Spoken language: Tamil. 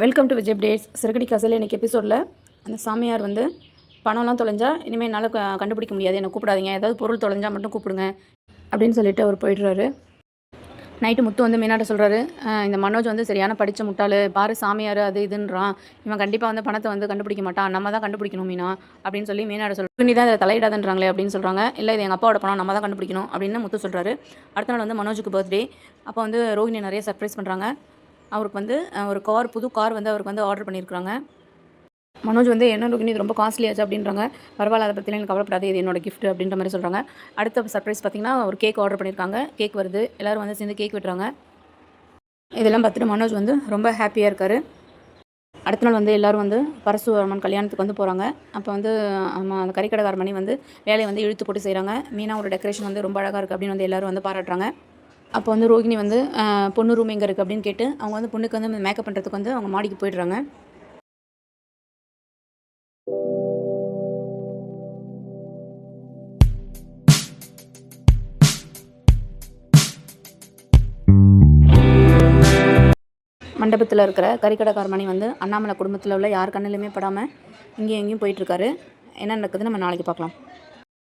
வெல்கம் டு விஜய் டேட்ஸ் சிறுகடி கசல் இன்றைக்கி எபிசோடில் அந்த சாமியார் வந்து பணம்லாம் தொலைஞ்சால் இனிமேல் என்னால் கண்டுபிடிக்க முடியாது. என்னை கூப்பிடாதீங்க. ஏதாவது பொருள் தொலைஞ்சால் மட்டும் கூப்பிடுங்க அப்படின்னு சொல்லிட்டு அவர் போயிடுறாரு. நைட்டு முத்து வந்து மீனாட்ட சொல்கிறாரு இந்த மனோஜ் வந்து சரியான படித்த முட்டாள். பாரு சாமியார் அது இதுன்றான். இவன் கண்டிப்பாக வந்து பணத்தை வந்து கண்டுபிடிக்க மாட்டான். நம்ம தான் கண்டுபிடிக்கணும் மீனா. அப்படின்னு சொல்லி மீனாட சொல்கிறோம் நீ தான் இதை தலையிடாதுன்றாங்களே அப்படின்னு சொல்கிறாங்க இல்லை இது எங்கள் அப்பாவோட பணம். நம்ம தான் கண்டுபிடிக்கணும் அப்படின்னு முத்து சொல்கிறாரு அடுத்த நாள் வந்து மனோஜுக்கு பர்த்டே அப்போ வந்து ரோஹிணி நிறைய சர்ப்ரைஸ் பண்ணுறாங்க அவருக்கு வந்து ஒரு கார் புது கார் வந்து அவருக்கு வந்து ஆர்டர் பண்ணியிருக்காங்க மனோஜ் வந்து என்ன ரோகிணி இது ரொம்ப காஸ்ட்லியாச்சு அப்படின்றாங்க. பரவாயில்ல அதை பற்றிலாம் எனக்கு கவலைப்படாது இது என்னோட கிஃப்ட் அப்படின்ற மாதிரி சொல்கிறாங்க அடுத்த சர்ப்ரைஸ் பார்த்தீங்கன்னா ஒரு கேக் ஆர்டர் பண்ணியிருக்காங்க கேக் வருது. எல்லோரும் வந்து சேர்ந்து கேக் வெட்டுறாங்க. இதெல்லாம் பார்த்துட்டு மனோஜ் வந்து ரொம்ப ஹாப்பியாக இருக்கார். அடுத்த நாள் வந்து எல்லோரும் வந்து பரசுவர்மன் கல்யாணத்துக்கு வந்து போகிறாங்க அப்போ வந்து ஆமாம் அந்த கறிக்கடைக்கார மணி வந்து வேலையை வந்து இழுத்து போட்டு செய்கிறாங்க மீனாவோட டெக்கரேஷன் வந்து ரொம்ப அழகாக இருக்குது அப்படின்னு வந்து எல்லோரும் வந்து பாராட்டுறாங்க. அப்போ வந்து ரோகிணி வந்து பொண்ணு ரூம் எங்கே இருக்குது அப்படின்னு கேட்டு அவங்க வந்து பொண்ணுக்கு வந்து மேக்கப் பண்ணுறதுக்கு வந்து அவங்க மாடிக்கு போயிடுறாங்க. மண்டபத்தில் இருக்கிற கறிக்கடைக்கார மணி வந்து அண்ணாமலை குடும்பத்தில் உள்ள யார் கண்ணிலுமே படாமல் இங்கேயும் எங்கேயும் போயிட்டுருக்காரு என்ன நடக்குதுன்னு நம்ம நாளைக்கு பார்க்கலாம்.